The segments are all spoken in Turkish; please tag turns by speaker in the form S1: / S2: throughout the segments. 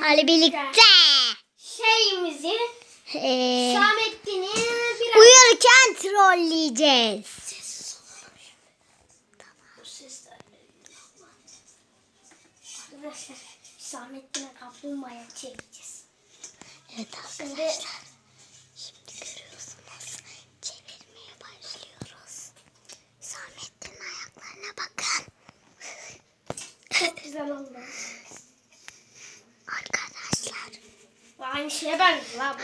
S1: Hadi birlikte.
S2: Şeyimizi
S1: Ee,
S2: Samettin'i biraz
S1: uyurken trolleyeceğiz.
S2: Arkadaşlar Samettin'e kaplumbağaya çekeceğiz.
S1: Evet
S2: Şimdi
S1: arkadaşlar. Şimdi görüyorsunuz. Çevirmeye başlıyoruz. Samet'in ayaklarına bakın.
S2: çok güzel oldu.
S1: Arkadaşlar.
S2: Aynı şeye benziyor la bu.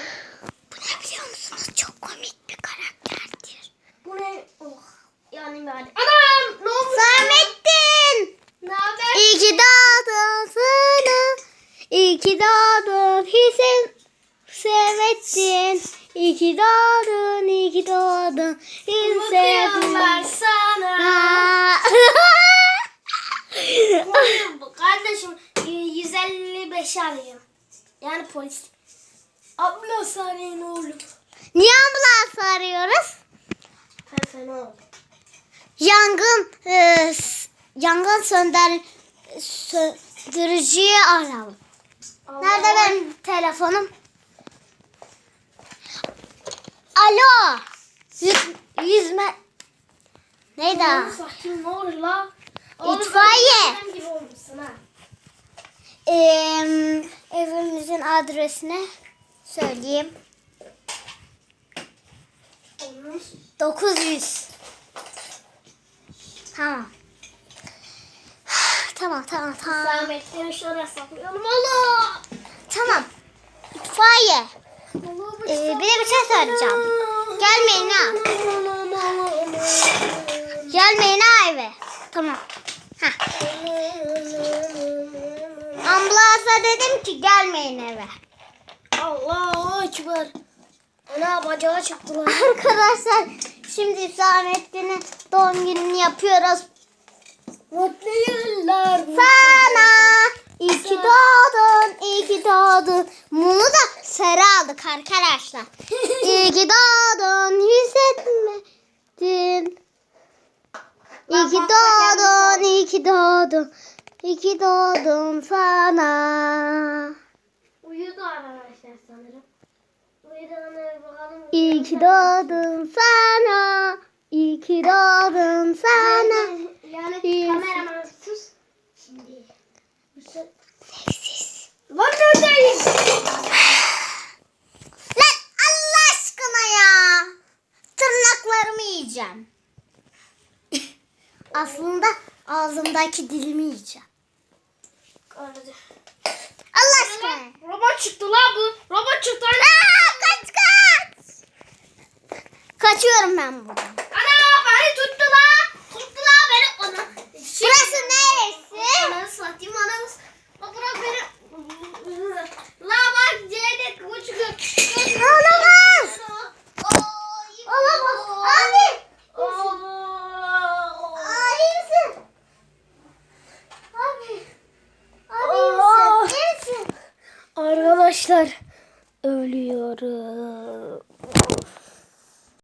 S1: Bu ne biliyor musunuz? Çok komik bir karakterdir.
S2: Bu ne? Oh. Yani yani. Anam! Ne olmuş?
S1: Samettin!
S2: Ne haber?
S1: İyi ki doğdun sana. İyi ki doğdun Hüseyin. Samettin. İyi ki doğdun, iyi ki doğdun. Hüseyin.
S2: sana.
S1: Aa.
S2: Bu Kardeşim 155 arayayım. Yani polis. Abla sarayın oğlum.
S1: Niye ambulans arıyoruz?
S2: Fena oldum.
S1: Yangın e, yangın sönder söndürücüyü arayalım. Nerede benim telefonum? Alo. Yüz, yüzme. Neydi? o?
S2: Oğlum sakin olur la? Oğlum,
S1: İtfaiye.
S2: gibi olmuşsun ha.
S1: Ee, evimizin adresini söyleyeyim.
S2: Olmuş.
S1: 900. Tamam. tamam tamam tamam.
S2: Zahmetleri şöyle saklayalım. Allah!
S1: Tamam. İtfaiye. Ee, bir de bir şey söyleyeceğim. Gelmeyin ha. Gelmeyin ha eve. Tamam. Heh. Ambulansa dedim ki gelmeyin eve.
S2: Allah ekber. Ana bacağı çıktılar.
S1: Arkadaşlar şimdi Hüsamettin'in doğum gününü yapıyoruz.
S2: Mutlu yıllar.
S1: Sana iyi ki doğdun, iyi ki doğdun. Mumu da sarı aldık arkadaşlar. İyi ki doğdun, hissetmedin. İyi ki doğdun, iyi ki doğdun. İyi ki doğdun sana.
S2: Uyudu arkadaşlar sanırım. Uyudu ana bakalım.
S1: İyi ki doğdun sana. İyi ki doğdun sana.
S2: Yani
S1: İyi.
S2: kameraman sus. Şimdi.
S1: Sessiz.
S2: Lan?
S1: Lan Allah aşkına ya. Tırnaklarımı yiyeceğim. Aslında ağzımdaki dilimi yiyeceğim. Allah aşkına.
S2: Robot çıktı la bu. Robot çıktı.
S1: Aa, kaç kaç. Kaçıyorum ben buradan.
S2: Arkadaşlar ölüyorum.